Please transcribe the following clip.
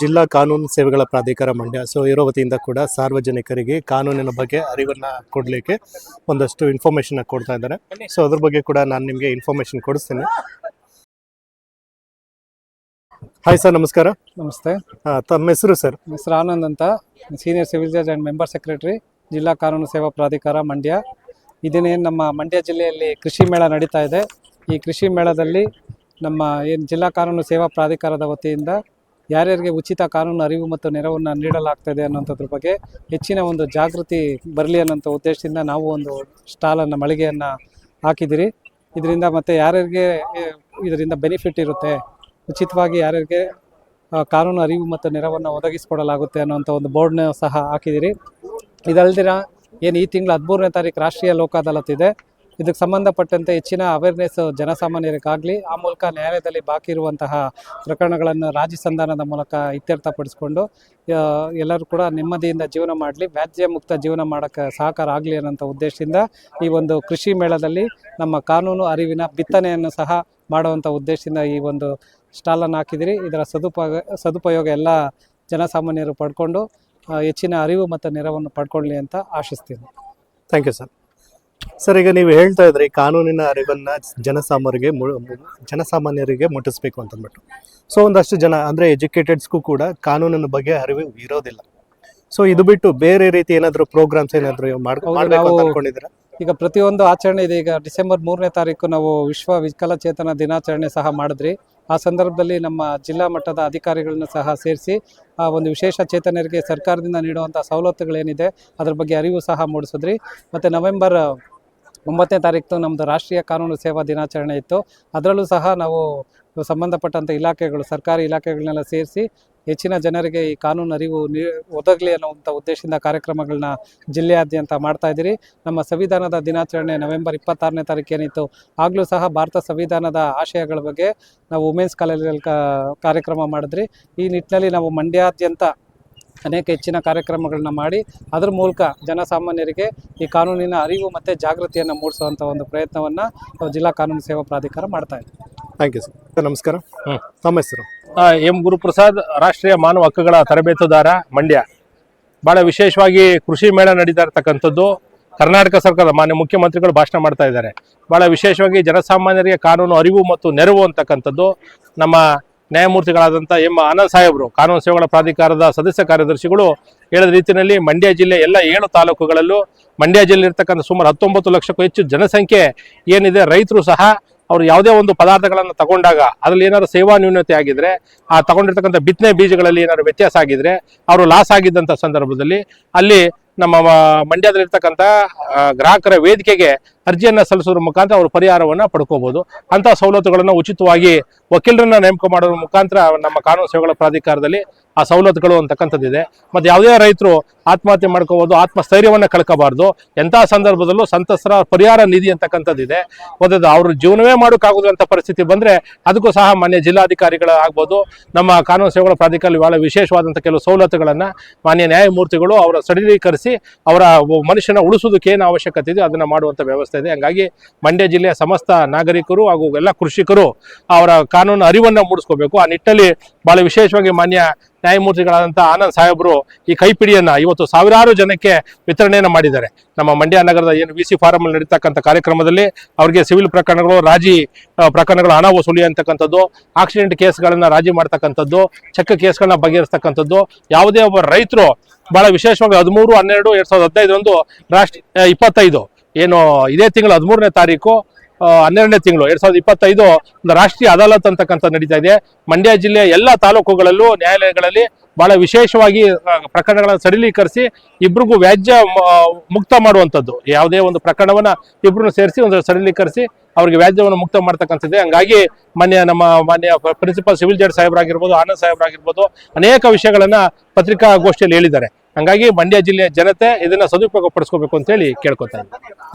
ಜಿಲ್ಲಾ ಕಾನೂನು ಸೇವೆಗಳ ಪ್ರಾಧಿಕಾರ ಮಂಡ್ಯ. ಸೊ ಇರೋ ವತಿಯಿಂದ ಕೂಡ ಸಾರ್ವಜನಿಕರಿಗೆ ಕಾನೂನಿನ ಬಗ್ಗೆ ಅರಿವನ್ನು ಕೊಡಲಿಕ್ಕೆ ಒಂದಷ್ಟು ಇನ್ಫಾರ್ಮೇಷನ್ ಕೊಡ್ತಾ ಇದ್ದಾರೆ. ಸೊ ಅದ್ರ ಬಗ್ಗೆ ಕೂಡ ನಾನು ನಿಮಗೆ ಇನ್ಫಾರ್ಮೇಷನ್ ಕೊಡಿಸ್ತೀನಿ. ಹಾಯ್ ಸರ್ ನಮಸ್ಕಾರ. ನಮಸ್ತೆ. ತಮ್ಮ ಹೆಸರು ಸರ್ ಹೆಸರು ಆನಂದ್ ಅಂತ. ಸೀನಿಯರ್ ಸಿವಿಲ್ ಜಜ್ ಆ್ಯಂಡ್ ಮೆಂಬರ್ ಸೆಕ್ರೆಟರಿ ಜಿಲ್ಲಾ ಕಾನೂನು ಸೇವಾ ಪ್ರಾಧಿಕಾರ ಮಂಡ್ಯ. ಇದನ್ನೇ ನಮ್ಮ ಮಂಡ್ಯ ಜಿಲ್ಲೆಯಲ್ಲಿ ಕೃಷಿ ಮೇಳ ನಡೀತಾ ಇದೆ. ಈ ಕೃಷಿ ಮೇಳದಲ್ಲಿ ನಮ್ಮ ಏನು ಜಿಲ್ಲಾ ಕಾನೂನು ಸೇವಾ ಪ್ರಾಧಿಕಾರದ ವತಿಯಿಂದ ಯಾರ್ಯಾರಿಗೆ ಉಚಿತ ಕಾನೂನು ಅರಿವು ಮತ್ತು ನೆರವನ್ನು ನೀಡಲಾಗ್ತದೆ ಅನ್ನೋಂಥದ್ರ ಬಗ್ಗೆ ಹೆಚ್ಚಿನ ಒಂದು ಜಾಗೃತಿ ಬರಲಿ ಅನ್ನೋಂಥ ಉದ್ದೇಶದಿಂದ ನಾವು ಒಂದು ಸ್ಟಾಲನ್ನು ಮಳಿಗೆಯನ್ನು ಹಾಕಿದ್ದೀರಿ. ಇದರಿಂದ ಮತ್ತು ಯಾರ್ಯಾರಿಗೆ ಇದರಿಂದ ಬೆನಿಫಿಟ್ ಇರುತ್ತೆ, ಉಚಿತವಾಗಿ ಯಾರ್ಯಾರಿಗೆ ಕಾನೂನು ಅರಿವು ಮತ್ತು ನೆರವನ್ನು ಒದಗಿಸಿಕೊಡಲಾಗುತ್ತೆ ಅನ್ನೋಂಥ ಒಂದು ಬೋರ್ಡ್ನ ಸಹ ಹಾಕಿದ್ದೀರಿ. ಇದಲ್ದಿರ ಏನು ಈ ತಿಂಗಳ ಹದಿಮೂರನೇ ತಾರೀಕು ರಾಷ್ಟ್ರೀಯ ಲೋಕ ಅದಾಲತ್ ಇದೆ. ಇದಕ್ಕೆ ಸಂಬಂಧಪಟ್ಟಂತೆ ಹೆಚ್ಚಿನ ಅವೇರ್ನೆಸ್ ಜನಸಾಮಾನ್ಯರಿಗಾಗಲಿ, ಆ ಮೂಲಕ ನ್ಯಾಯಾಲಯದಲ್ಲಿ ಬಾಕಿ ಇರುವಂತಹ ಪ್ರಕರಣಗಳನ್ನು ರಾಜಿ ಸಂಧಾನದ ಮೂಲಕ ಇತ್ಯರ್ಥಪಡಿಸಿಕೊಂಡು ಎಲ್ಲರೂ ಕೂಡ ನೆಮ್ಮದಿಯಿಂದ ಜೀವನ ಮಾಡಲಿ ವ್ಯಾಜ್ಯ ಮುಕ್ತ ಜೀವನ ಮಾಡೋಕ್ಕೆ ಸಹಕಾರ ಆಗಲಿ ಅನ್ನೋಂಥ ಉದ್ದೇಶದಿಂದ ಈ ಒಂದು ಕೃಷಿ ಮೇಳದಲ್ಲಿ ನಮ್ಮ ಕಾನೂನು ಅರಿವಿನ ಬಿತ್ತನೆಯನ್ನು ಸಹ ಮಾಡುವಂಥ ಉದ್ದೇಶದಿಂದ ಈ ಒಂದು ಸ್ಟಾಲನ್ನು ಹಾಕಿದಿರಿ. ಇದರ ಸದುಪಯೋಗ ಸದುಪಯೋಗ ಎಲ್ಲ ಜನಸಾಮಾನ್ಯರು ಪಡ್ಕೊಂಡು ಹೆಚ್ಚಿನ ಅರಿವು ಮತ್ತು ನೆರವನ್ನು ಪಡ್ಕೊಳ್ಳಿ ಅಂತ ಆಶಿಸ್ತೀನಿ. ಥ್ಯಾಂಕ್ ಯು ಸರ್ ಸರ್ ಈಗ ನೀವು ಹೇಳ್ತಾ ಇದ್ರಿ ಕಾನೂನಿನ ಅರಿವನ್ನ ಜನಸಾಮಾನ್ಯರಿಗೆ ಜನಸಾಮಾನ್ಯರಿಗೆ ಮುಟ್ಟಿಸ್ಬೇಕು ಅಂತಂದ್ಬಿಟ್ಟು. ಸೊ ಒಂದಷ್ಟು ಜನ ಅಂದ್ರೆ ಎಜುಕೇಟೆಡ್ಸ್ಗೂ ಕೂಡ ಕಾನೂನಿನ ಬಗ್ಗೆ ಅರಿವು ಇರೋದಿಲ್ಲ. ಸೊ ಇದು ಬಿಟ್ಟು ಬೇರೆ ರೀತಿ ಏನಾದರೂ ಪ್ರೋಗ್ರಾಮ್ಸ್ ಏನಾದರೂ ಮಾಡ್ಕೊಂಡಿದ್ರೆ ಮಾಡಬೇಕು ಅಂತ ನಾವು- ಅನ್ಕೊಂಡಿದ್ದೀರಾ? ಈಗ ಪ್ರತಿಯೊಂದು ಆಚರಣೆ ಇದೆ. ಈಗ ಡಿಸೆಂಬರ್ ಮೂರನೇ ತಾರೀಕು ನಾವು ವಿಶ್ವ ವಿಕಲಚೇತನ ದಿನಾಚರಣೆ ಸಹ ಮಾಡಿದ್ರಿ. ಆ ಸಂದರ್ಭದಲ್ಲಿ ನಮ್ಮ ಜಿಲ್ಲಾ ಮಟ್ಟದ ಅಧಿಕಾರಿಗಳನ್ನ ಸಹ ಸೇರಿಸಿ ಆ ಒಂದು ವಿಶೇಷ ಚೇತನರಿಗೆ ಸರ್ಕಾರದಿಂದ ನೀಡುವಂಥ ಸವಲತ್ತುಗಳೇನಿದೆ ಅದ್ರ ಬಗ್ಗೆ ಅರಿವು ಸಹ ಮೂಡಿಸಿದ್ರಿ. ಮತ್ತು ನವೆಂಬರ್ ಒಂಬತ್ತನೇ ತಾರೀಕು ನಮ್ಮದು ರಾಷ್ಟ್ರೀಯ ಕಾನೂನು ಸೇವಾ ದಿನಾಚರಣೆ ಇತ್ತು. ಅದರಲ್ಲೂ ಸಹ ನಾವು ಸಂಬಂಧಪಟ್ಟಂಥ ಇಲಾಖೆಗಳು, ಸರ್ಕಾರಿ ಇಲಾಖೆಗಳನ್ನೆಲ್ಲ ಸೇರಿಸಿ ಹೆಚ್ಚಿನ ಜನರಿಗೆ ಈ ಕಾನೂನು ಅರಿವು ನೀ, ಒದಗಲಿ ಅನ್ನುವಂಥ ಉದ್ದೇಶದಿಂದ ಕಾರ್ಯಕ್ರಮಗಳನ್ನ ಜಿಲ್ಲೆಯಾದ್ಯಂತ ಮಾಡ್ತಾ ಇದ್ದೀರಿ. ನಮ್ಮ ಸಂವಿಧಾನದ ದಿನಾಚರಣೆ ನವೆಂಬರ್ ಇಪ್ಪತ್ತಾರನೇ ತಾರೀಕು ಏನಿತ್ತು, ಆಗಲೂ ಸಹ ಭಾರತ ಸಂವಿಧಾನದ ಆಶಯಗಳ ಬಗ್ಗೆ ನಾವು ವುಮೆನ್ಸ್ ಕಾಲೇಜಲ್ಲಿ ಕಾರ್ಯಕ್ರಮ ಮಾಡಿದ್ರಿ. ಈ ನಿಟ್ಟಿನಲ್ಲಿ ನಾವು ಮಂಡ್ಯಾದ್ಯಂತ ಅನೇಕ ಹೆಚ್ಚಿನ ಕಾರ್ಯಕ್ರಮಗಳನ್ನ ಮಾಡಿ ಅದರ ಮೂಲಕ ಜನಸಾಮಾನ್ಯರಿಗೆ ಈ ಕಾನೂನಿನ ಅರಿವು ಮತ್ತು ಜಾಗೃತಿಯನ್ನು ಮೂಡಿಸುವಂಥ ಒಂದು ಪ್ರಯತ್ನವನ್ನು ಜಿಲ್ಲಾ ಕಾನೂನು ಸೇವಾ ಪ್ರಾಧಿಕಾರ ಮಾಡ್ತಾ ಇದೆ. ಥ್ಯಾಂಕ್ ಯು ಸರ್ ನಮಸ್ಕಾರ. ತಮ್ಮ ಹೆಸರು? ಎಂ ಗುರುಪ್ರಸಾದ್ ರಾಷ್ಟ್ರೀಯ ಮಾನವ ಹಕ್ಕುಗಳ ತರಬೇತುದಾರ ಮಂಡ್ಯ. ಬಹಳ ವಿಶೇಷವಾಗಿ ಕೃಷಿ ಮೇಳ ನಡೀತಾ ಇರ್ತಕ್ಕಂಥದ್ದು. ಕರ್ನಾಟಕ ಸರ್ಕಾರದ ಮಾನ್ಯ ಮುಖ್ಯಮಂತ್ರಿಗಳು ಭಾಷಣ ಮಾಡ್ತಾ ಇದ್ದಾರೆ. ಬಹಳ ವಿಶೇಷವಾಗಿ ಜನಸಾಮಾನ್ಯರಿಗೆ ಕಾನೂನು ಅರಿವು ಮತ್ತು ನೆರವು ಅಂತಕ್ಕಂಥದ್ದು ನಮ್ಮ ನ್ಯಾಯಮೂರ್ತಿಗಳಾದಂಥ ಎಂ ಆನಂದ್ ಸಾಹೇಬರು, ಕಾನೂನು ಸೇವೆಗಳ ಪ್ರಾಧಿಕಾರದ ಸದಸ್ಯ ಕಾರ್ಯದರ್ಶಿಗಳು ಹೇಳಿದ ರೀತಿಯಲ್ಲಿ ಮಂಡ್ಯ ಜಿಲ್ಲೆ ಎಲ್ಲ ಏಳು ತಾಲೂಕುಗಳಲ್ಲೂ ಮಂಡ್ಯ ಜಿಲ್ಲೆ ಇರ್ತಕ್ಕಂಥ ಸುಮಾರು ಹತ್ತೊಂಬತ್ತು ಲಕ್ಷಕ್ಕೂ ಹೆಚ್ಚು ಜನಸಂಖ್ಯೆ ಏನಿದೆ, ರೈತರು ಸಹ ಅವರು ಯಾವುದೇ ಒಂದು ಪದಾರ್ಥಗಳನ್ನು ತಗೊಂಡಾಗ ಅದರಲ್ಲಿ ಏನಾದ್ರು ಸೇವಾ ನ್ಯೂನತೆ ಆಗಿದ್ರೆ, ಆ ತಗೊಂಡಿರ್ತಕ್ಕಂಥ ಬಿತ್ತನೆ ಬೀಜಗಳಲ್ಲಿ ಏನಾದ್ರು ವ್ಯತ್ಯಾಸ ಆಗಿದ್ರೆ ಅವರು ಲಾಸ್ ಆಗಿದ್ದಂಥ ಸಂದರ್ಭದಲ್ಲಿ ಅಲ್ಲಿ ನಮ್ಮ ಮಂಡ್ಯದಲ್ಲಿರ್ತಕ್ಕಂಥ ಗ್ರಾಹಕರ ವೇದಿಕೆಗೆ ಅರ್ಜಿಯನ್ನು ಸಲ್ಲಿಸೋದ್ರ ಮುಖಾಂತರ ಅವರು ಪರಿಹಾರವನ್ನು ಪಡ್ಕೋಬಹುದು ಅಂತ ಸವಲತ್ತುಗಳನ್ನು ಉಚಿತವಾಗಿ ವಕೀಲರನ್ನ ನೇಮಕ ಮಾಡೋದ್ರ ಮುಖಾಂತರ ನಮ್ಮ ಕಾನೂನು ಸೇವೆಗಳ ಪ್ರಾಧಿಕಾರದಲ್ಲಿ ಆ ಸವಲತ್ತುಗಳು ಅಂತಕ್ಕಂಥದ್ದಿದೆ. ಮತ್ತೆ ಯಾವುದೇ ರೈತರು ಆತ್ಮಹತ್ಯೆ ಮಾಡ್ಕೋಬೋದು, ಆತ್ಮಸ್ಥೈರ್ಯವನ್ನು ಕಳ್ಕೋಬಾರ್ದು, ಎಂಥ ಸಂದರ್ಭದಲ್ಲೂ ಸಂತಸರ ಪರಿಹಾರ ನಿಧಿ ಅಂತಕ್ಕಂಥದ್ದಿದೆ. ಒಂದು ಅವ್ರ ಜೀವನವೇ ಮಾಡೋಕ್ಕಾಗೋದಂಥ ಪರಿಸ್ಥಿತಿ ಬಂದ್ರೆ ಅದಕ್ಕೂ ಸಹ ಮಾನ್ಯ ಜಿಲ್ಲಾಧಿಕಾರಿಗಳ ಆಗ್ಬೋದು. ನಮ್ಮ ಕಾನೂನು ಸೇವೆಗಳ ಪ್ರಾಧಿಕಾರ ಬಹಳ ವಿಶೇಷವಾದಂಥ ಕೆಲವು ಸವಲತ್ತುಗಳನ್ನು ಮಾನ್ಯ ನ್ಯಾಯಮೂರ್ತಿಗಳು ಅವರ ಸಡಿಲೀಕರಿಸಿ ಅವರ ಮನುಷ್ಯನ ಉಳಿಸೋದಕ್ಕೆ ಏನು ಅವಶ್ಯಕತೆ ಇದೆ ಅದನ್ನ ಮಾಡುವಂಥ ವ್ಯವಸ್ಥೆ ಇದೆ. ಹಂಗಾಗಿ ಮಂಡ್ಯ ಜಿಲ್ಲೆಯ ಸಮಸ್ತ ನಾಗರಿಕರು ಹಾಗೂ ಎಲ್ಲ ಕೃಷಿಕರು ಅವರ ಕಾನೂನು ಅರಿವನ್ನು ಮೂಡಿಸ್ಕೋಬೇಕು. ಆ ನಿಟ್ಟಲ್ಲಿ ಬಹಳ ವಿಶೇಷವಾಗಿ ಮಾನ್ಯ ನ್ಯಾಯಮೂರ್ತಿಗಳಾದಂಥ ಆನಂದ್ ಸಾಹೇಬರು ಈ ಕೈಪಿಡಿಯನ್ನ ಇವತ್ತು ಸಾವಿರಾರು ಜನಕ್ಕೆ ವಿತರಣೆಯನ್ನು ಮಾಡಿದ್ದಾರೆ. ನಮ್ಮ ಮಂಡ್ಯ ನಗರದ ಏನು ವಿ ಸಿ ಫಾರಂ ಅಲ್ಲಿ ನಡೀತಕ್ಕಂಥ ಕಾರ್ಯಕ್ರಮದಲ್ಲಿ ಅವರಿಗೆ ಸಿವಿಲ್ ಪ್ರಕರಣಗಳು, ರಾಜಿ ಪ್ರಕರಣಗಳು ಹಣ ವಸೂಲಿ ಅಂತಕ್ಕಂಥದ್ದು, ಆಕ್ಸಿಡೆಂಟ್ ಕೇಸ್ಗಳನ್ನ ರಾಜಿ ಮಾಡ್ತಕ್ಕಂಥದ್ದು, ಚೆಕ್ ಕೇಸ್ಗಳನ್ನ ಬಗೆಹರಿಸ್ತಕ್ಕಂಥದ್ದು, ಯಾವುದೇ ಒಬ್ಬ ರೈತರು ಬಹಳ ವಿಶೇಷವಾಗಿ ಹದಿಮೂರು, ಹನ್ನೆರಡು, ಎರಡು ಸಾವಿರದ ಹದಿನೈದರಂದು ರಾಷ್ಟ್ರ ಇಪ್ಪತ್ತೈದು ಏನು ಇದೇ ತಿಂಗಳು ಹದಿಮೂರನೇ ತಾರೀಕು ಹನ್ನೆರಡನೇ ತಿಂಗಳು, ಎರಡ್ ಸಾವಿರದ ಇಪ್ಪತ್ತೈದು ಒಂದು ರಾಷ್ಟ್ರೀಯ ಅದಾಲತ್ ಅಂತಕ್ಕಂಥ ನಡೀತಾ ಇದೆ. ಮಂಡ್ಯ ಜಿಲ್ಲೆಯ ಎಲ್ಲ ತಾಲೂಕುಗಳಲ್ಲೂ ನ್ಯಾಯಾಲಯಗಳಲ್ಲಿ ಬಹಳ ವಿಶೇಷವಾಗಿ ಪ್ರಕರಣಗಳನ್ನು ಸಡಿಲೀಕರಿಸಿ ಇಬ್ರಿಗೂ ವ್ಯಾಜ್ಯ ಮುಕ್ತ ಮಾಡುವಂಥದ್ದು. ಯಾವುದೇ ಒಂದು ಪ್ರಕರಣವನ್ನ ಇಬ್ರನ್ನು ಸೇರಿಸಿ ಒಂದು ಸಡಿಲೀಕರಿಸಿ ಅವರಿಗೆ ವ್ಯಾಜ್ಯವನ್ನು ಮುಕ್ತ ಮಾಡ್ತಕ್ಕಂಥದ್ದೇ. ಹಂಗಾಗಿ ಮಾನ್ಯ ನಮ್ಮ ಮಾನ್ಯ ಪ್ರಿನ್ಸಿಪಲ್ ಸಿವಿಲ್ ಜಡ್ಜ್ ಸಾಹೇಬ್ರಾಗಿರ್ಬೋದು, ಆನಂದ್ ಸಾಹೇಬ್ರಾಗಿರ್ಬೋದು, ಅನೇಕ ವಿಷಯಗಳನ್ನ ಪತ್ರಿಕಾಗೋಷ್ಠಿಯಲ್ಲಿ ಹೇಳಿದ್ದಾರೆ. ಹಂಗಾಗಿ ಮಂಡ್ಯ ಜಿಲ್ಲೆಯ ಜನತೆ ಇದನ್ನ ಸದುಪಯೋಗ ಪಡಿಸ್ಕೋಬೇಕು ಅಂತ ಹೇಳಿ ಕೇಳ್ಕೊತಾ ಇದ್ದೀನಿ.